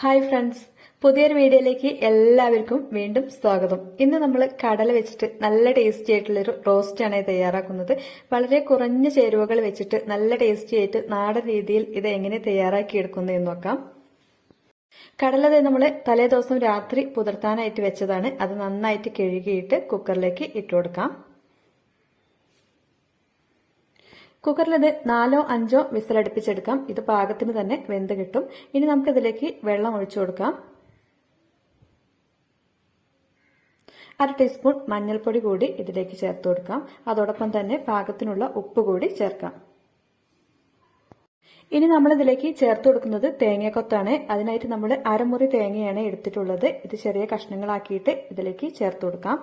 Hi friends. പുതിയൊരു വീഡിയോയിലേക്ക് എല്ലാവർക്കും വീണ്ടും സ്വാഗതം. ഇന്ന് നമ്മൾ കടല വെച്ചിട്ട് നല്ല ടേസ്റ്റി ആയിട്ടുള്ളൊരു റോസ്റ്റാണ് തയ്യാറാക്കുന്നത്. വളരെ കുറഞ്ഞ ചേരുവകൾ വെച്ചിട്ട് നല്ല ടേസ്റ്റി ആയിട്ട് നാടൻ രീതിയിൽ ഇത് എങ്ങനെ തയ്യാറാക്കി എടുക്കുന്നു എന്ന് നോക്കാം. കടല നമ്മൾ തലേ ദിവസം രാത്രി പുതിർത്താനായിട്ട് വെച്ചതാണ്. അത് നന്നായിട്ട് കഴുകിയിട്ട് കുക്കറിലേക്ക് ഇട്ട് കൊടുക്കാം കുക്കറിലത് നാലോ അഞ്ചോ വിസിലടുപ്പിച്ചെടുക്കാം. ഇത് പാകത്തിന് തന്നെ വെന്ത് കിട്ടും. ഇനി നമുക്കിതിലേക്ക് വെള്ളം ഒഴിച്ചു കൊടുക്കാം. അര ടീസ്പൂൺ മഞ്ഞൾപ്പൊടി കൂടി ഇതിലേക്ക് ചേർത്ത് കൊടുക്കാം. അതോടൊപ്പം തന്നെ പാകത്തിനുള്ള ഉപ്പ് കൂടി ചേർക്കാം. ഇനി നമ്മൾ ഇതിലേക്ക് ചേർത്ത് കൊടുക്കുന്നത് തേങ്ങക്കൊത്താണ്. അതിനായിട്ട് നമ്മൾ അരമുറി തേങ്ങയാണ് എടുത്തിട്ടുള്ളത്. ഇത് ചെറിയ കഷ്ണങ്ങളാക്കിയിട്ട് ഇതിലേക്ക് ചേർത്ത് കൊടുക്കാം.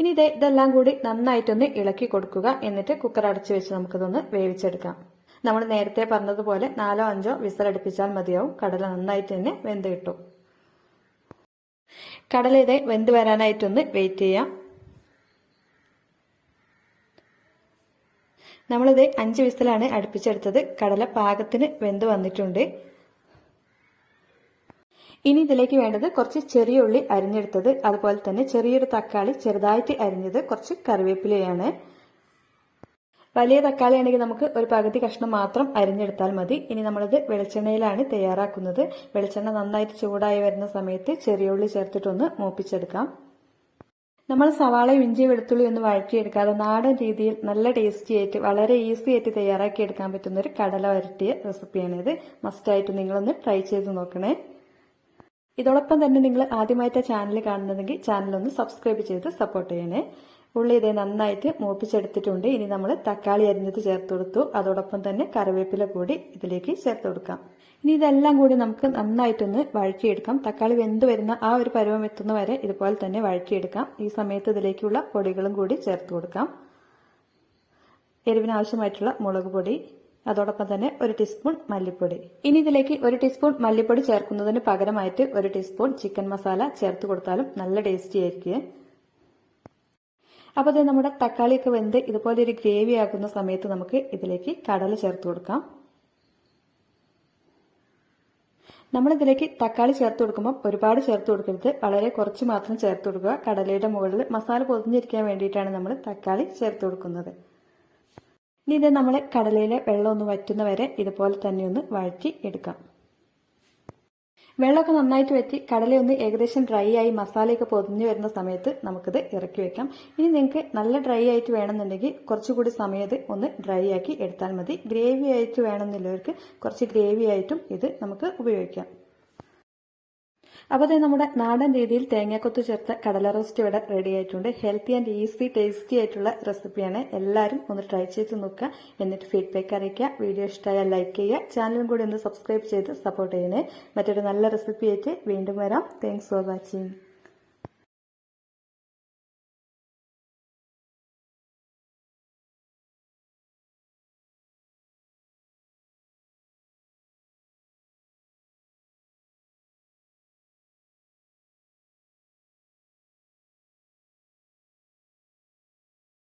ഇനി ഇത് ഇതെല്ലാം കൂടി നന്നായിട്ടൊന്ന് ഇളക്കി കൊടുക്കുക. എന്നിട്ട് കുക്കർ അടച്ചു വെച്ച് നമുക്കിതൊന്ന് വേവിച്ചെടുക്കാം. നമ്മൾ നേരത്തെ പറഞ്ഞതുപോലെ നാലോ അഞ്ചോ വിസലടുപ്പിച്ചാൽ മതിയാവും. കടല നന്നായിട്ട് തന്നെ വെന്ത് കിട്ടും. കടല ഇത് വെന്ത് വരാനായിട്ടൊന്ന് വെയിറ്റ് ചെയ്യാം. നമ്മളിത് അഞ്ച് വിസലാണ് അടുപ്പിച്ചെടുത്തത്. കടല പാകത്തിന് വെന്ത് വന്നിട്ടുണ്ട്. ഇനി ഇതിലേക്ക് വേണ്ടത് കുറച്ച് ചെറിയ ഉള്ളി അരിഞ്ഞെടുത്തത്. അതുപോലെ തന്നെ ചെറിയൊരു തക്കാളി ചെറുതായിട്ട് അരിഞ്ഞത് കുറച്ച് കറിവേപ്പിലയാണ്. വലിയ തക്കാളി ആണെങ്കിൽ നമുക്ക് ഒരു പകുതി കഷ്ണം മാത്രം അരിഞ്ഞെടുത്താൽ മതി. ഇനി നമ്മളിത് വെളിച്ചെണ്ണയിലാണ് തയ്യാറാക്കുന്നത്. വെളിച്ചെണ്ണ നന്നായിട്ട് ചൂടായി വരുന്ന സമയത്ത് ചെറിയ ഉള്ളി ചേർത്തിട്ടൊന്ന് മൂപ്പിച്ചെടുക്കാം. നമ്മൾ സവാളയും ഇഞ്ചി വെളുത്തുള്ളി ഒന്ന് വഴറ്റിയെടുക്കാതെ നാടൻ രീതിയിൽ നല്ല ടേസ്റ്റി ആയിട്ട് വളരെ ഈസി ആയിട്ട് തയ്യാറാക്കി എടുക്കാൻ പറ്റുന്ന ഒരു കടല വരട്ടിയ റെസിപ്പിയാണിത് മസ്റ്റായിട്ട് നിങ്ങളൊന്ന് ട്രൈ ചെയ്ത് നോക്കണേ. ഇതോടൊപ്പം തന്നെ നിങ്ങൾ ആദ്യമായിട്ട് ചാനൽ കാണുന്നതെങ്കിൽ ചാനൽ ഒന്ന് സബ്സ്ക്രൈബ് ചെയ്ത് സപ്പോർട്ട് ചെയ്യണേ. ഉള്ളി ഇതേ നന്നായിട്ട് മൂപ്പിച്ചെടുത്തിട്ടുണ്ട്. ഇനി നമ്മൾ തക്കാളി അരിഞ്ഞത് ചേർത്ത് കൊടുത്തു. അതോടൊപ്പം തന്നെ കറിവേപ്പില കൂടി ഇതിലേക്ക് ചേർത്ത് കൊടുക്കാം. ഇനി ഇതെല്ലാം കൂടി നമുക്ക് നന്നായിട്ടൊന്ന് വഴറ്റിയെടുക്കാം. തക്കാളി വെന്ത് വരുന്ന ആ ഒരു പരുവം എത്തുന്ന വരെ ഇതുപോലെ തന്നെ വഴറ്റിയെടുക്കാം. ഈ സമയത്ത് ഇതിലേക്കുള്ള പൊടികളും കൂടി ചേർത്ത് കൊടുക്കാം. എരിവിനാവശ്യമായിട്ടുള്ള മുളക് പൊടി അതോടൊപ്പം തന്നെ ഒരു ടീസ്പൂൺ മല്ലിപ്പൊടി. ഇനി ഇതിലേക്ക് ഒരു ടീസ്പൂൺ മല്ലിപ്പൊടി ചേർക്കുന്നതിന് പകരമായിട്ട് ഒരു ടീസ്പൂൺ ചിക്കൻ മസാല ചേർത്ത് കൊടുത്താലും നല്ല ടേസ്റ്റി ആയിരിക്കും. അപ്പോൾ അത് നമ്മുടെ തക്കാളിയൊക്കെ വെന്ത് ഇതുപോലെ ഒരു ഗ്രേവി ആക്കുന്ന സമയത്ത് നമുക്ക് ഇതിലേക്ക് കടല ചേർത്ത് കൊടുക്കാം. നമ്മളിതിലേക്ക് തക്കാളി ചേർത്ത് കൊടുക്കുമ്പോൾ ഒരുപാട് ചേർത്ത് കൊടുക്കരുത്. വളരെ കുറച്ച് മാത്രം ചേർത്ത് കൊടുക്കുക. കടലയുടെ മുകളിൽ മസാല പൊതിഞ്ഞിരിക്കാൻ വേണ്ടിയിട്ടാണ് നമ്മൾ തക്കാളി ചേർത്ത് കൊടുക്കുന്നത്. ഇനി ഇത് നമ്മൾ കടലയിലെ വെള്ളം ഒന്ന് വറ്റുന്ന വരെ ഇതുപോലെ തന്നെ ഒന്ന് വഴറ്റി എടുക്കാം. വെള്ളമൊക്കെ നന്നായിട്ട് വറ്റി കടലയൊന്ന് ഏകദേശം ഡ്രൈ ആയി മസാലയൊക്കെ പൊതിഞ്ഞു വരുന്ന സമയത്ത് നമുക്കിത് ഇറക്കി വെക്കാം. ഇനി നിങ്ങൾക്ക് നല്ല ഡ്രൈ ആയിട്ട് വേണമെന്നുണ്ടെങ്കിൽ കുറച്ചുകൂടി സമയത്ത് ഒന്ന് ഡ്രൈ ആക്കി എടുത്താൽ മതി. ഗ്രേവി ആയിട്ട് വേണമെന്നുള്ളവർക്ക് കുറച്ച് ഗ്രേവി ആയിട്ടും ഇത് നമുക്ക് ഉപയോഗിക്കാം. അപ്പോൾ നമ്മുടെ നാടൻ രീതിയിൽ തേങ്ങാക്കൊത്ത് ചേർത്ത കടല റോസ്റ്റ് ഇവിടെ റെഡി ആയിട്ടുണ്ട്. ഹെൽത്തി ആൻഡ് ഈസി ടേസ്റ്റി ആയിട്ടുള്ള റെസിപ്പിയാണ് എല്ലാവരും ഒന്ന് ട്രൈ ചെയ്ത് നോക്കുക. എന്നിട്ട് ഫീഡ്ബാക്ക് അറിയിക്കുക. വീഡിയോ ഇഷ്ടമായാൽ ലൈക്ക് ചെയ്യുക. ചാനലും കൂടി ഒന്ന് സബ്സ്ക്രൈബ് ചെയ്ത് സപ്പോർട്ട് ചെയ്യണേ. മറ്റൊരു നല്ല റെസിപ്പി ആയിട്ട് വീണ്ടും വരാം. Thanks for watching